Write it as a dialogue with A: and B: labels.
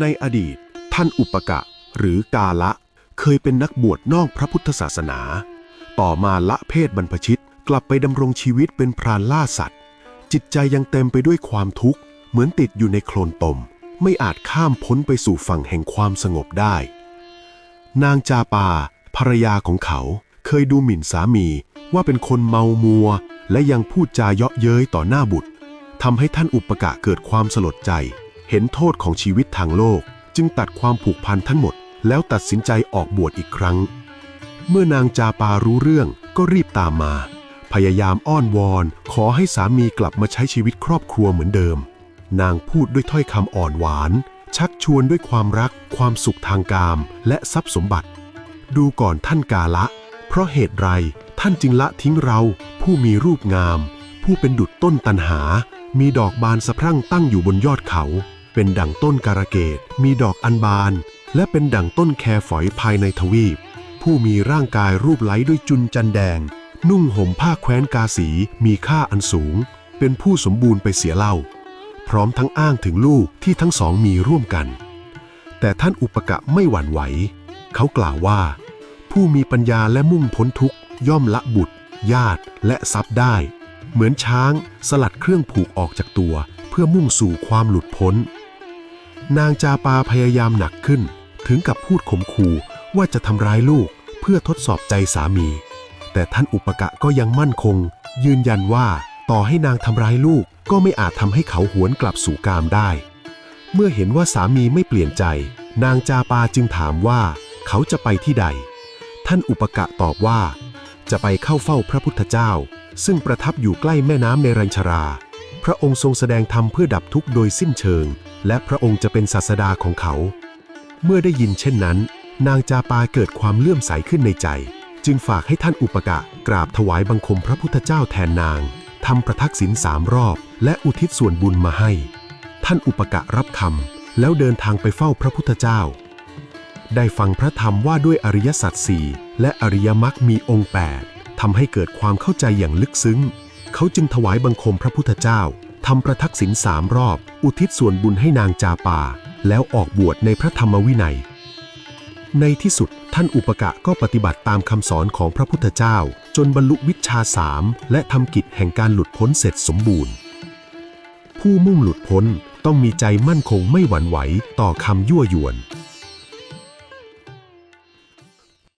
A: ในอดีต ท่านอุปกะ หรือกาละ เคยเป็นนักบวชนอกพระพุทธศาสนา ต่อมาละเพศบรรพชิตกลับไปดำรงชีวิตเป็นพรานล่าสัตว์ จิตใจยังเต็มไปด้วยความทุกข์ เหมือนติดอยู่ในโคลนตม ไม่อาจข้ามพ้นไปสู่ฝั่งแห่งความสงบได้ นางจาปา ภรรยาของเขาเคยดูหมิ่นสามีว่าเป็นคนเมามัว และยังพูดจาเยาะเย้ยต่อหน้าบุตรทำให้ท่านอุปกะเกิดความสลดใจ เห็นโทษของชีวิตทางโลก จึงตัดความผูกพันทั้งหมด แล้วตัดสินใจออกบวชอีกครั้ง เมื่อนางจาปารู้เรื่องก็รีบตามมา พยายามอ้อนวอน ขอให้สามีกลับมาใช้ชีวิตครอบครัวเหมือนเดิม นางพูดด้วยถ้อยคำอ่อนหวาน ชักชวนด้วยความรัก ความสุขทางกาม และทรัพย์สมบัติ ดูก่อนท่านกาละ เพราะเหตุไรท่านจึงละทิ้งเรา ผู้มีรูปงาม ผู้เป็นดุจต้นตันหา มีดอกบานสะพรั่งตั้งอยู่บนยอดเขา เป็นดั่งต้นการะเกดมีดอกอันบาน และเป็นดั่งต้นแคฝอยภายในทวีป ผู้มีร่างกายรูปไหลด้วยจุนจันแดง นุ่งห่มผ้าแคว้นกาสีมีค่าอันสูง เป็นผู้สมบูรณ์ไปเสียเล่า พร้อมทั้งอ้างถึงลูกที่ทั้งสองมีร่วมกัน แต่ท่านอุปกะไม่หวั่นไหว เขากล่าวว่า ผู้มีปัญญาและมุ่งพ้นทุกข์ย่อมละบุตร ญาติและทรัพย์ได้ เหมือนช้างสลัดเครื่องผูกออกจากตัว เพื่อมุ่งสู่ความหลุดพ้น นางจาปาพยายามหนักขึ้น ถึงกับพูดข่มขู่ว่าจะทำร้ายลูกเพื่อทดสอบใจสามี แต่ท่านอุปกะก็ยังมั่นคง ยืนยันว่าต่อให้นางทำร้ายลูกก็ไม่อาจทำให้เขาหวนกลับสู่กามได้ เมื่อเห็นว่าสามีไม่เปลี่ยนใจ นางจาปาจึงถามว่า เขาจะไปที่ใด ท่านอุปกะตอบว่า จะไปเข้าเฝ้าพระพุทธเจ้า ซึ่งประทับอยู่ใกล้แม่น้ำในรัญชรา ระองค์ทรงแสดงธรรมเพื่อดับทุกข์โดยสิ้นเชิง และพระองค์จะเป็นศาสดาของเขา เมื่อได้ยินเช่นนั้น นางจาปาเกิดความเลื่อมใสขึ้นในใจ จึงฝากให้ท่านอุปกะกราบถวายบังคมพระพุทธเจ้าแทนนางทำประทักษิณสามรอบ และอุทิศส่วนบุญมาให้ ท่านอุปกะรับคำแล้วเดินทางไปเฝ้าพระพุทธเจ้า ได้ฟังพระธรรมว่าด้วยอริยสัจสี่และอริยมรรคมีองค์8ทำให้เกิดความเข้าใจอย่างลึกซึ้ง เขาจึงถวายบังคมพระพุทธเจ้าทำประทักษิณสามรอบ อุทิศส่วนบุญให้นางจาปา แล้วออกบวชในพระธรรมวินัย ในที่สุดท่านอุปกะก็ปฏิบัติตามคำสอนของพระพุทธเจ้า จนบรรลุวิชาสามและทำกิจแห่งการหลุดพ้นเสร็จสมบูรณ์ ผู้มุ่งหลุดพ้นต้องมีใจมั่นคงไม่หวั่นไหวต่อคำยั่วยวน